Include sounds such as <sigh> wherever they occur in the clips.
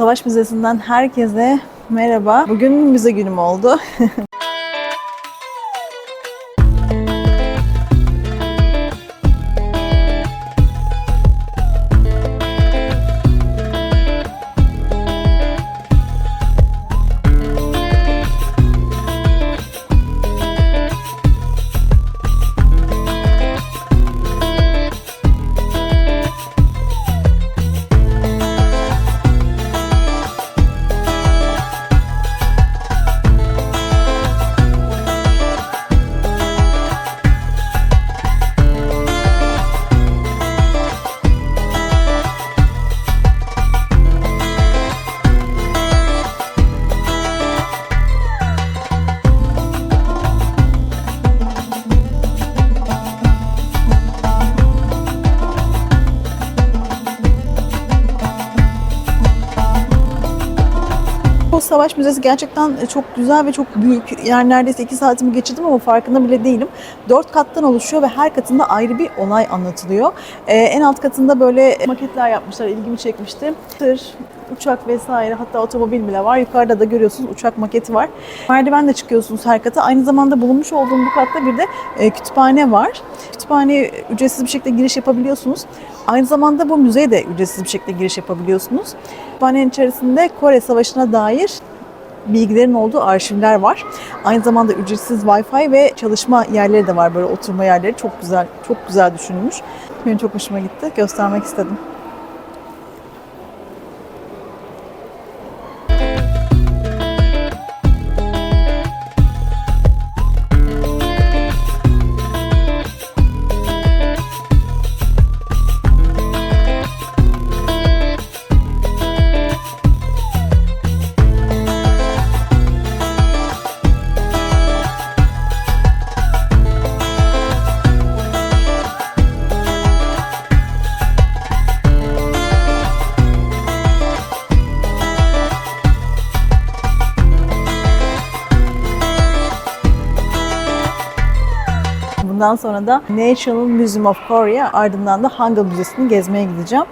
Savaş Müzesi'nden herkese merhaba. Bugün müze günüm oldu. <laughs> Bu Savaş Müzesi gerçekten çok güzel ve çok büyük. Yani neredeyse iki saatimi geçirdim ama farkında bile değilim. Dört kattan oluşuyor ve her katında ayrı bir olay anlatılıyor. Ee, en alt katında böyle maketler yapmışlar. ilgimi çekmişti. Tır, uçak vesaire hatta otomobil bile var. Yukarıda da görüyorsunuz uçak maketi var. Merdivenle çıkıyorsunuz her kata. Aynı zamanda bulunmuş olduğum bu katta bir de e, kütüphane var. Kütüphaneye ücretsiz bir şekilde giriş yapabiliyorsunuz. Aynı zamanda bu müzeye de ücretsiz bir şekilde giriş yapabiliyorsunuz. Kütüphanenin içerisinde Kore Savaşı'na dair bilgilerin olduğu arşivler var. Aynı zamanda ücretsiz Wi-Fi ve çalışma yerleri de var böyle oturma yerleri. Çok güzel, çok güzel düşünülmüş. Benim çok hoşuma gitti. Göstermek istedim. Bundan sonra da National Museum of Korea ardından da Hangul Müzesi'ni gezmeye gideceğim.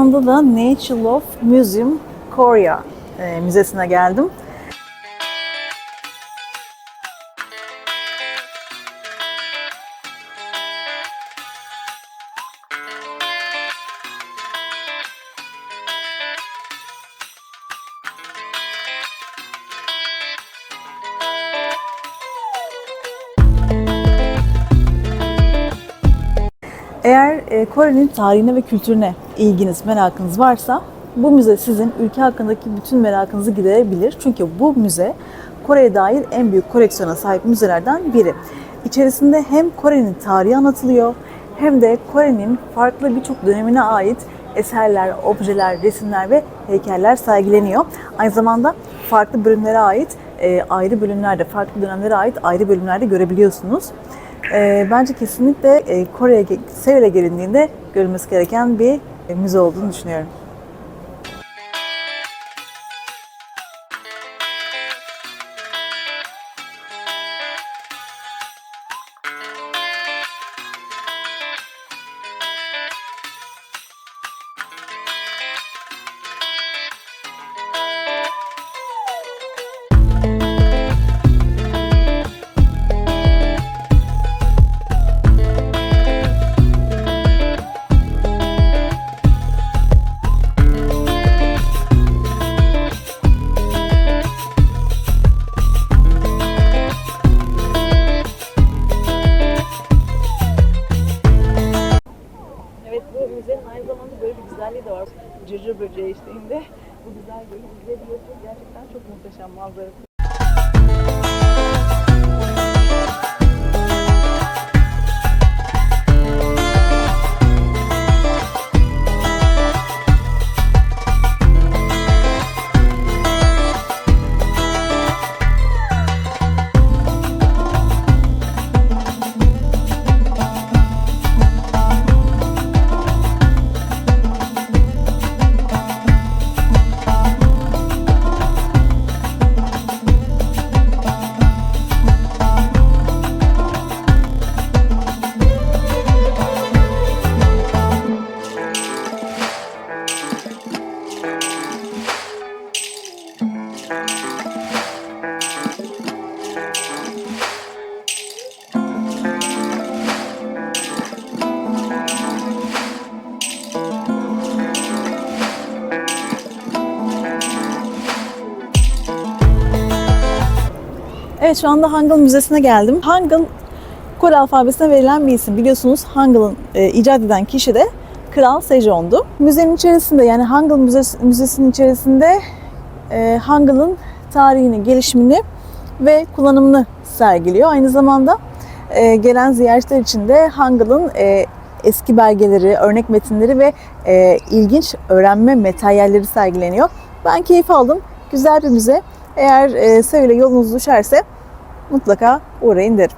Anda da Nature of Museum Korea e, müzesine geldim. Eğer e, Kore'nin tarihine ve kültürüne ilginiz, merakınız varsa bu müze sizin ülke hakkındaki bütün merakınızı giderebilir. Çünkü bu müze Kore'ye dair en büyük koleksiyona sahip müzelerden biri. İçerisinde hem Kore'nin tarihi anlatılıyor hem de Kore'nin farklı birçok dönemine ait eserler, objeler, resimler ve heykeller sergileniyor. Aynı zamanda farklı bölümlere ait e, ayrı bölümlerde, farklı dönemlere ait ayrı bölümlerde görebiliyorsunuz. E, bence kesinlikle e, Kore'ye Seul'e gelindiğinde görülmesi gereken bir e, müze olduğunu düşünüyorum. Bu güzelliği izleyebiliyorsunuz. Gerçekten çok muhteşem manzarası. Evet şu anda Hangul Müzesi'ne geldim. Hangul Kore alfabesine verilen bir isim. Biliyorsunuz Hangul'un e, icat eden kişi de Kral Sejong'du. Müzenin içerisinde yani Hangul Müzesi, Müzesi'nin içerisinde e, Hangul'un tarihini, gelişimini ve kullanımını sergiliyor. Aynı zamanda e, gelen ziyaretçiler için de Hangul'un e, eski belgeleri, örnek metinleri ve e, ilginç öğrenme materyalleri sergileniyor. Ben keyif aldım. Güzel bir müze. Eğer Seul'e yolunuz düşerse mutlaka uğrayın derim.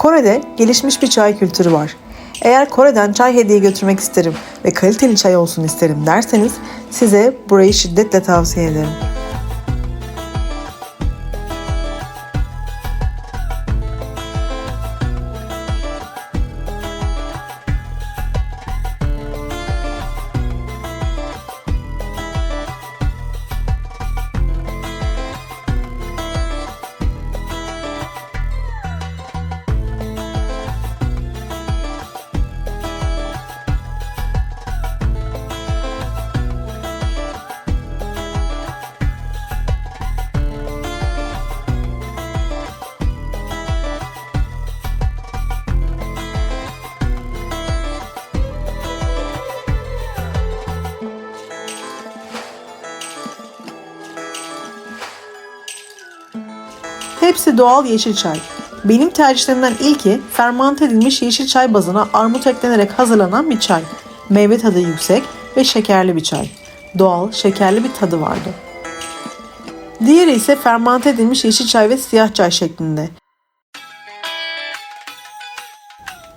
Kore'de gelişmiş bir çay kültürü var. Eğer Kore'den çay hediye götürmek isterim ve kaliteli çay olsun isterim derseniz size burayı şiddetle tavsiye ederim. Hepsi doğal yeşil çay. Benim tercihlerimden ilki fermante edilmiş yeşil çay bazına armut eklenerek hazırlanan bir çay. Meyve tadı yüksek ve şekerli bir çay. Doğal, şekerli bir tadı vardı. Diğeri ise fermante edilmiş yeşil çay ve siyah çay şeklinde.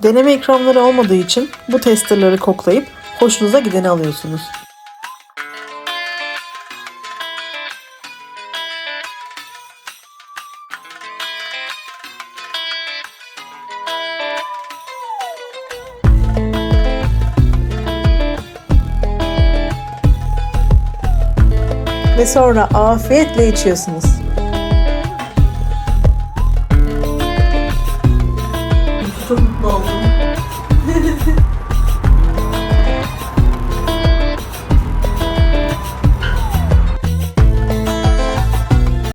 Deneme ikramları olmadığı için bu testerları koklayıp hoşunuza gideni alıyorsunuz. Ve sonra afiyetle içiyorsunuz.